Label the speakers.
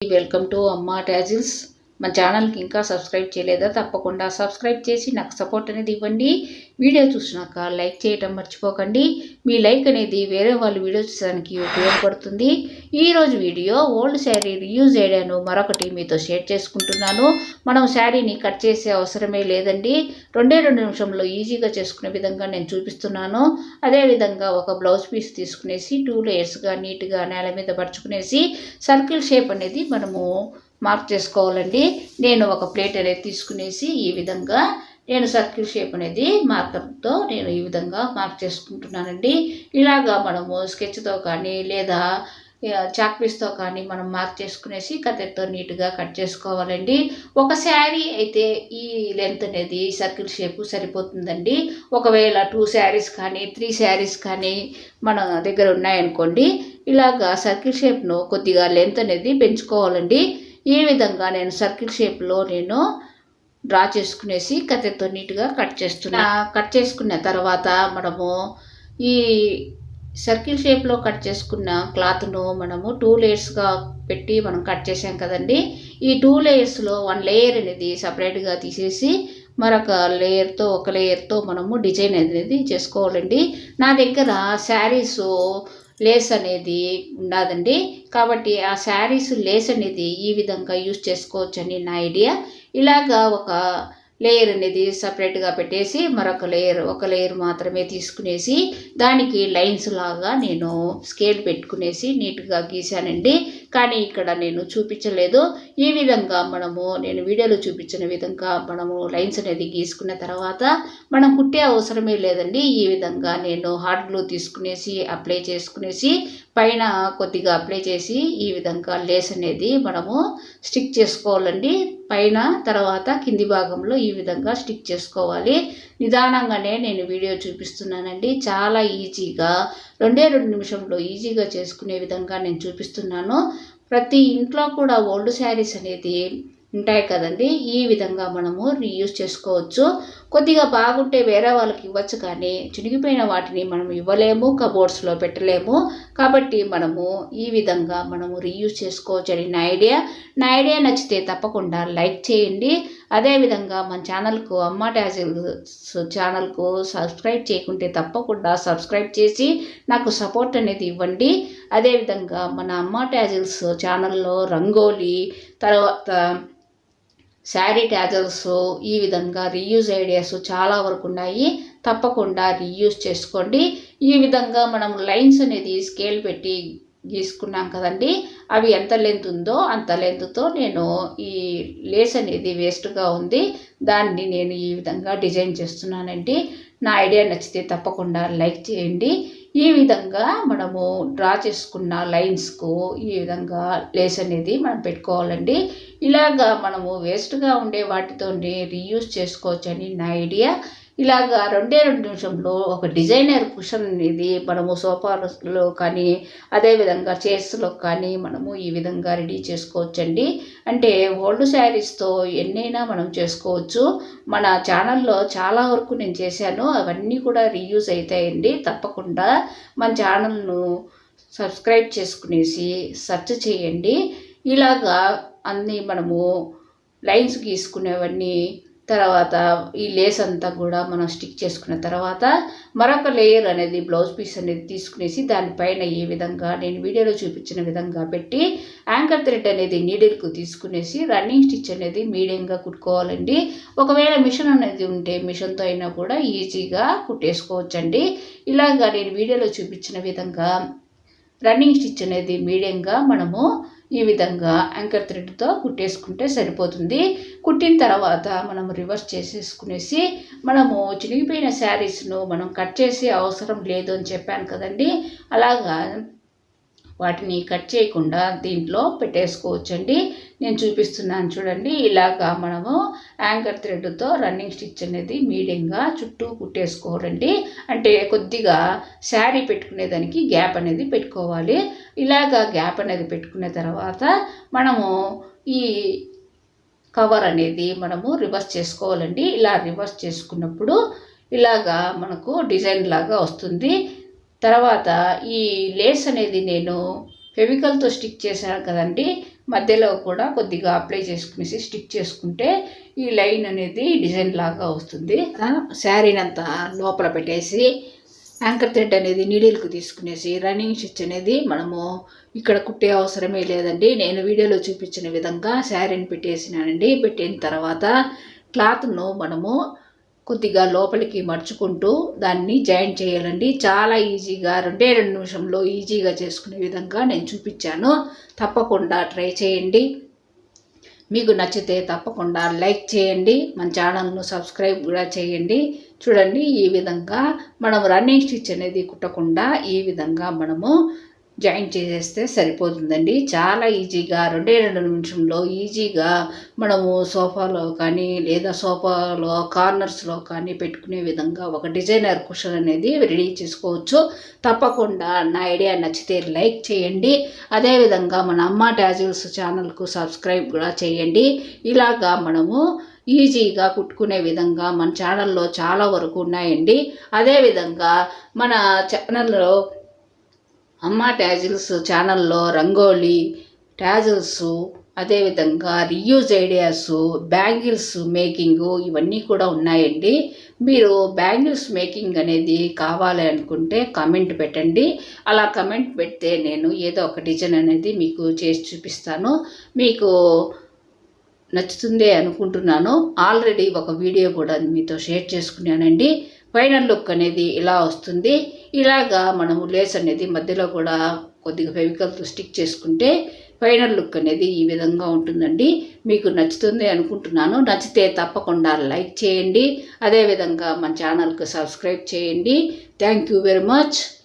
Speaker 1: Welcome to అమ్మా tassels. మన ఛానల్కి ఇంకా సబ్స్క్రైబ్ చేయలేదా తప్పకుండా సబ్స్క్రైబ్ చేసి నాకు సపోర్ట్ అనేది ఇవ్వండి. వీడియో చూసినాక లైక్ చేయటం మర్చిపోకండి. మీ లైక్ అనేది వేరే వాళ్ళు వీడియో చూసడానికి ఉపయోగపడుతుంది. ఈరోజు వీడియో ఓల్డ్ శారీ యూజ్ చేయడాను మరొకటి మీతో షేర్ చేసుకుంటున్నాను. మనం శారీని కట్ చేసే అవసరమే లేదండి. రెండే రెండు నిమిషంలో ఈజీగా చేసుకునే విధంగా నేను చూపిస్తున్నాను. అదేవిధంగా ఒక బ్లౌజ్ పీస్ తీసుకునేసి టూ లేయర్స్గా నీట్గా నేల మీద పరుచుకునేసి సర్కిల్ షేప్ అనేది మనము మార్క్ చేసుకోవాలండి. నేను ఒక ప్లేట్ అనేది తీసుకునేసి ఈ విధంగా నేను సర్కిల్ షేప్ అనేది మార్కర్తో నేను ఈ విధంగా మార్క్ చేసుకుంటున్నానండి. ఇలాగా మనము స్కెచ్తో కానీ లేదా చాక్ పీస్తో కానీ మనం మార్క్ చేసుకునేసి కత్తెరతో నీట్గా కట్ చేసుకోవాలండి. ఒక శారీ అయితే ఈ లెంత్ అనేది సర్కిల్ షేప్ సరిపోతుందండి. ఒకవేళ టూ శారీస్ కానీ త్రీ శారీస్ కానీ మన దగ్గర ఉన్నాయనుకోండి ఇలాగా సర్కిల్ షేప్ను కొద్దిగా లెంత్ అనేది పెంచుకోవాలండి. ఈ విధంగా నేను సర్కిల్ షేప్లో నేను డ్రా చేసుకునేసి కత్తెరతో నీట్గా కట్ చేస్తున్నా. కట్ చేసుకున్న తర్వాత మనము ఈ సర్కిల్ షేప్లో కట్ చేసుకున్న క్లాత్ను మనము టూ లేయర్స్గా పెట్టి మనం కట్ చేసాం కదండి. ఈ టూ లేయర్స్లో వన్ లేయర్ అనేది సపరేట్గా తీసేసి మరొక లేయర్తో ఒక లేయర్తో మనము డిజైన్ అనేది చేసుకోవాలండి. నా దగ్గర శారీస్ లేస్ అనేది ఉండదండి. కాబట్టి ఆ శారీస్ లేస్ అనేది ఈ విధంగా యూజ్ చేసుకోవచ్చని నా ఐడియా ఇలాగా ఒక లేయర్ అనేది సపరేట్గా పెట్టేసి మరొక లేయర్ ఒక లేయర్ మాత్రమే తీసుకునేసి దానికి లైన్స్ లాగా నేను స్కేల్ పెట్టుకునేసి నీట్గా గీసానండి కానీ ఇక్కడ నేను చూపించలేదు. ఈ విధంగా మనము నేను వీడియోలో చూపించిన విధంగా మనము లైన్స్ అనేది గీసుకున్న తర్వాత మనం కుట్టే అవసరమే లేదండి. ఈ విధంగా నేను హార్డ్ గ్లూ తీసుకునేసి అప్లై చేసుకునేసి పైన కొద్దిగా అప్లై చేసి ఈ విధంగా లేస్ అనేది మనము స్టిక్ చేసుకోవాలండి. పైన తర్వాత కింది భాగంలో ఈ విధంగా స్టిక్ చేసుకోవాలి. నిదానంగానే నేను వీడియో చూపిస్తున్నానండి. చాలా ఈజీగా రెండే రెండు నిమిషంలో ఈజీగా చేసుకునే విధంగా నేను చూపిస్తున్నాను. ప్రతి ఇంట్లో కూడా ఓల్డ్ శారీస్ అనేది ఉంటాయి కదండి. ఈ విధంగా మనము రీయూజ్ చేసుకోవచ్చు. కొద్దిగా బాగుంటే వేరే వాళ్ళకి ఇవ్వచ్చు కానీ చినిగిపోయిన వాటిని మనం ఇవ్వలేము కబోర్డ్స్లో పెట్టలేము. కాబట్టి మనము ఈ విధంగా మనము రీయూజ్ చేసుకోవచ్చు అని నా ఐడియా. నా ఐడియా నచ్చితే తప్పకుండా లైక్ చేయండి. అదేవిధంగా మన ఛానల్కు అమ్మ టాజిల్స్ ఛానల్కు సబ్స్క్రైబ్ చేయకుంటే తప్పకుండా సబ్స్క్రైబ్ చేసి నాకు సపోర్ట్ అనేది ఇవ్వండి. అదేవిధంగా మన అమ్మ ట్యాజిల్స్ ఛానల్లో రంగోలీ తర్వాత శారీ ట్యాజల్స్ ఈ విధంగా రీయూజ్ ఐడియాస్ చాలా వరకు ఉన్నాయి. తప్పకుండా రీయూజ్ చేసుకోండి. ఈ విధంగా మనం లైన్స్ అనేది స్కేల్ పెట్టి గీసుకున్నాం కదండి. అవి ఎంత లెంత్ ఉందో అంత లెంత్తో నేను ఈ లేస్ అనేది వేస్ట్గా ఉంది. దాన్ని నేను ఈ విధంగా డిజైన్ చేస్తున్నానండి. నా ఐడియా నచ్చితే తప్పకుండా లైక్ చేయండి. ఈ విధంగా మనము డ్రా చేసుకున్న లైన్స్కు ఈ విధంగా లేస్ అనేది మనం పెట్టుకోవాలండి. ఇలాగా మనము వేస్ట్గా ఉండే వాటితో రీయూజ్ చేసుకోవచ్చని నా ఐడియా ఇలాగా రెండే రెండు నిమిషంలో ఒక డిజైనర్ కుషన్ అనేది మనము సోఫాలో కానీ అదేవిధంగా చైర్స్లో కానీ మనము ఈ విధంగా రెడీ చేసుకోవచ్చండి. అంటే ఓల్డ్ శారీస్తో ఎన్నైనా మనం చేసుకోవచ్చు. మన ఛానల్లో చాలా వరకు నేను చేశాను. అవన్నీ కూడా రీయూజ్ అవుతాయండి తప్పకుండా. మన ఛానల్ను సబ్స్క్రైబ్ చేసుకునేసి సెర్చ్ చేయండి. ఇలాగా అన్నీ మనము లైన్స్ గీసుకునేవన్నీ తర్వాత ఈ లేస్ అంతా కూడా మనం స్టిక్ చేసుకున్న తర్వాత మరొక లేయర్ అనేది బ్లౌజ్ పీస్ అనేది తీసుకునేసి దానిపైన ఏ విధంగా నేను వీడియోలో చూపించిన విధంగా పెట్టి యాంకర్ థ్రెడ్ అనేది నీడిల్కు తీసుకునేసి రన్నింగ్ స్టిచ్ అనేది మీడియంగా కుట్టుకోవాలండి. ఒకవేళ మిషన్ అనేది ఉంటే మిషన్తో అయినా కూడా ఈజీగా కుట్టేసుకోవచ్చండి. ఇలాగా నేను వీడియోలో చూపించిన విధంగా రన్నింగ్ స్టిచ్ అనేది మీడియంగా మనము ఈ విధంగా యాంకర్ థ్రెడ్తో కుట్టేసుకుంటే సరిపోతుంది. కుట్టిన తర్వాత మనం రివర్స్ చేసేసుకునేసి మనము చినిగిపోయిన శారీస్ను మనం కట్ చేసే అవసరం లేదు అని చెప్పాను కదండి. అలాగా వాటిని కట్ చేయకుండా దీంట్లో పెట్టేసుకోవచ్చండి. నేను చూపిస్తున్నాను చూడండి. ఇలాగా మనము యాంకర్ థ్రెడ్తో రన్నింగ్ స్టిచ్ అనేది మీడియంగా చుట్టూ కుట్టేసుకోవాలండి. అంటే కొద్దిగా శారీ పెట్టుకునేదానికి గ్యాప్ అనేది పెట్టుకోవాలి. ఇలాగా గ్యాప్ అనేది పెట్టుకున్న తర్వాత మనము ఈ కవర్ అనేది మనము రివర్స్ చేసుకోవాలండి. ఇలా రివర్స్ చేసుకున్నప్పుడు ఇలాగా మనకు డిజైన్ లాగా వస్తుంది. తర్వాత ఈ లేస్ అనేది నేను ఫెవికల్తో స్టిక్ చేశాను కదండి. మధ్యలో కూడా కొద్దిగా అప్లై చేసుకునేసి స్టిచ్ చేసుకుంటే ఈ లైన్ అనేది డిజైన్ లాగా వస్తుంది. శారీని అంతా లోపల పెట్టేసి యాంకర్ థ్రెడ్ అనేది నీడిల్కు తీసుకునేసి రన్నింగ్ స్టిచ్ అనేది మనము ఇక్కడ కుట్టే అవసరమే లేదండి. నేను వీడియోలో చూపించిన విధంగా శారీని పెట్టేసినానండి. పెట్టిన తర్వాత క్లాత్ను మనము కొద్దిగా లోపలికి మడుచుకుంటూ దాన్ని జాయింట్ చేయాలండి. చాలా ఈజీగా రెండే రెండు నిమిషంలో ఈజీగా చేసుకునే విధంగా నేను చూపించాను. తప్పకుండా ట్రై చేయండి. మీకు నచ్చితే తప్పకుండా లైక్ చేయండి. మన ఛానల్ను సబ్స్క్రైబ్ కూడా చేయండి. చూడండి ఈ విధంగా మనం రన్నింగ్ స్టిచ్ అనేది కుట్టకుండా ఈ విధంగా మనము జాయిన్ చేసేస్తే సరిపోతుందండి. చాలా ఈజీగా రెండే రెండు నిమిషంలో ఈజీగా మనము సోఫాలో కానీ లేదా సోఫాలో కార్నర్స్లో కానీ పెట్టుకునే విధంగా ఒక డిజైనర్ కుషన్ అనేది రెడీ చేసుకోవచ్చు. తప్పకుండా నా ఐడియా నచ్చితే లైక్ చేయండి. అదేవిధంగా మన అమ్మ టాజిల్స్ ఛానల్కు సబ్స్క్రైబ్ కూడా చేయండి. ఇలాగా మనము ఈజీగా కుట్టుకునే విధంగా మన ఛానల్లో చాలా వరకు ఉన్నాయండి. అదేవిధంగా మన ఛానల్లో అమ్మ ట్యాజిల్స్ ఛానల్లో రంగోలీ ట్యాజిల్స్ అదేవిధంగా రియూజ్ ఐడియాస్ బ్యాంగిల్స్ మేకింగ్ ఇవన్నీ కూడా ఉన్నాయండి. మీరు బ్యాంగిల్స్ మేకింగ్ అనేది కావాలి అనుకుంటే కమెంట్ పెట్టండి. అలా కమెంట్ పెడితే నేను ఏదో ఒక డిజైన్ అనేది మీకు చేసి చూపిస్తాను. మీకు నచ్చుతుందే అనుకుంటున్నాను. ఆల్రెడీ ఒక వీడియో కూడా మీతో షేర్ చేసుకున్నానండి. ఫైనల్ లుక్ అనేది ఇలా వస్తుంది. ఇలాగా మనము లేస్ అనేది మధ్యలో కూడా కొద్దిగా ఫెవికల్తో స్టిక్ చేసుకుంటే ఫైనల్ లుక్ అనేది ఈ విధంగా ఉంటుందండి. మీకు నచ్చుతుంది అనుకుంటున్నాను. నచ్చితే తప్పకుండా లైక్ చేయండి. అదేవిధంగా మన ఛానల్కి సబ్స్క్రైబ్ చేయండి. Thank you very much.